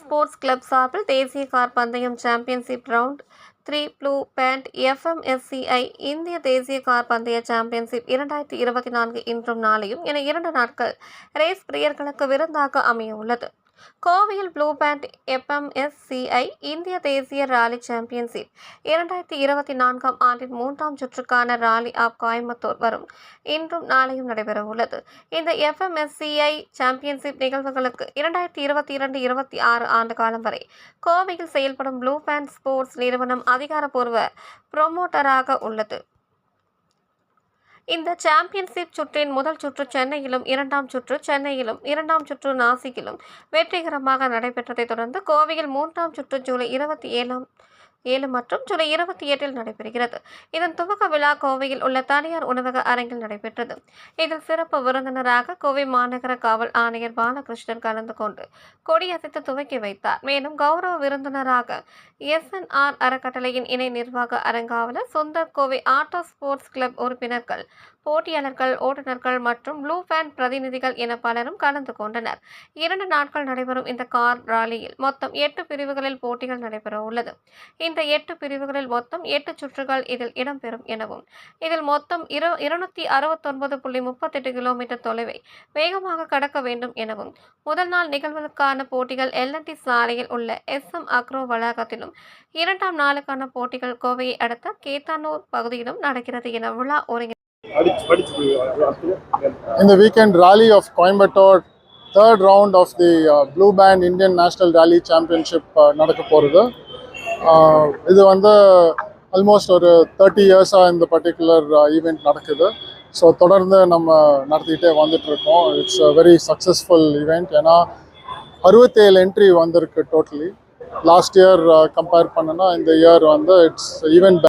Sports club சார்பில் தேசிய car பந்தயம் championship round three blue band FMSCI இந்திய தேசிய கார் பந்தய சாம்பியன்ஷிப் இரண்டாயிரத்தி இருபத்தி நான்கு இன்றும் நாளையும் என இரண்டு நாட்கள் ரேஸ் பிரியர்களுக்கு விருந்தாக அமைய உள்ளது. கோவையில் ப்ளூ பேண்ட் எஃப்எம்எஸ்சிஐ இந்திய தேசிய ராலி சாம்பியன்ஷிப். இரண்டாயிரத்தி இருபத்தி நான்காம் ஆண்டின் மூன்றாம் சுற்றுக்கான ராலி ஆப் கோயம்புத்தூர் வரும். இன்றும் நாளையும் நடைபெற உள்ளது. இந்த எஃப்எம்எஸ்சிஐ சாம்பியன்ஷிப் நிகழ்வுகளுக்கு இரண்டாயிரத்தி இருபத்தி இரண்டு இருபத்தி ஆறு ஆண்டு காலம் வரை கோவையில் செயல்படும் ப்ளூ பேண்ட் ஸ்போர்ட்ஸ் நிறுவனம் அதிகாரப்பூர்வ புரொமோட்டராக உள்ளது. இந்த சாம்பியன்ஷிப் சுற்றின் முதல் சுற்று சென்னையிலும் இரண்டாம் சுற்று சென்னையிலும் இரண்டாம் சுற்று நாசிக்கிலும் வெற்றிகரமாக நடைபெற்றதைத் தொடர்ந்து கோவையில் மூன்றாம் சுற்று ஜூலை இருபத்தி ஏழாம் ஏழு மற்றும் ஜூலை இருபத்தி எட்டில் நடைபெறுகிறது. இதன் துவக்க விழா கோவையில் உள்ள தனியார் உணவக அரங்கில் நடைபெற்றது. இதில் சிறப்பு விருந்தினராக கோவை மாநகர காவல் ஆணையர் பாலகிருஷ்ணன் கலந்து கொண்டு கொடியசைத்து துவக்கி வைத்தார். மேலும் கௌரவ விருந்தினராக எஸ்என்ஆர் அறக்கட்டளையின் இணை நிர்வாக அரங்காவலர் Sundar Kovai auto sports club உறுப்பினர்கள் போட்டியாளர்கள் ஓட்டுநர்கள் மற்றும் ப்ளூ ஃபேன் பிரதிநிதிகள் என பலரும் கலந்து கொண்டனர். இரண்டு நாட்கள் நடைபெறும் இந்த கார் ராலியில் மொத்தம் எட்டு பிரிவுகளில் போட்டிகள் நடைபெற உள்ளது இந்த எட்டு பிரிவுகளில் மொத்தம் எட்டு சுற்றுகள் இதில் இடம்பெறும் எனவும் இதில் மொத்தம் இரு இருநூத்தி அறுபத்தொன்பது புள்ளி முப்பத்தெட்டு கிலோமீட்டர் தொலைவை வேகமாக கடக்க வேண்டும் எனவும் முதல் நாள் நிகழ்வுகளுக்கான போட்டிகள் எல்என்டி சாலையில் உள்ள எஸ் எம் அக்ரோ வளாகத்திலும் இரண்டாம் நாளுக்கான போட்டிகள் கோவையை அடுத்த கேத்தானூர் பகுதியிலும் நடக்கிறது என விழா ஒருங்கிணை in the weekend rally of Coimbatore, third round of the uh, Blue Band Indian National Rally Championship uh, நடக்க போகிறது இது வந்து ஆல்மோஸ்ட் ஒரு தேர்ட்டி இயர்ஸாக இந்த பர்டிகுலர் ஈவெண்ட் uh, நடக்குது. ஸோ தொடர்ந்து நம்ம நடத்திக்கிட்டே வந்துட்டு இருக்கோம். It's a very successful event ஏன்னா அறுபத்தேழு என்ட்ரி வந்திருக்கு டோட்டலி லாஸ்ட் இயர் கம்பேர் பண்ணுன்னா இந்த இயர் வந்து இட்ஸ் ஈவெண்ட்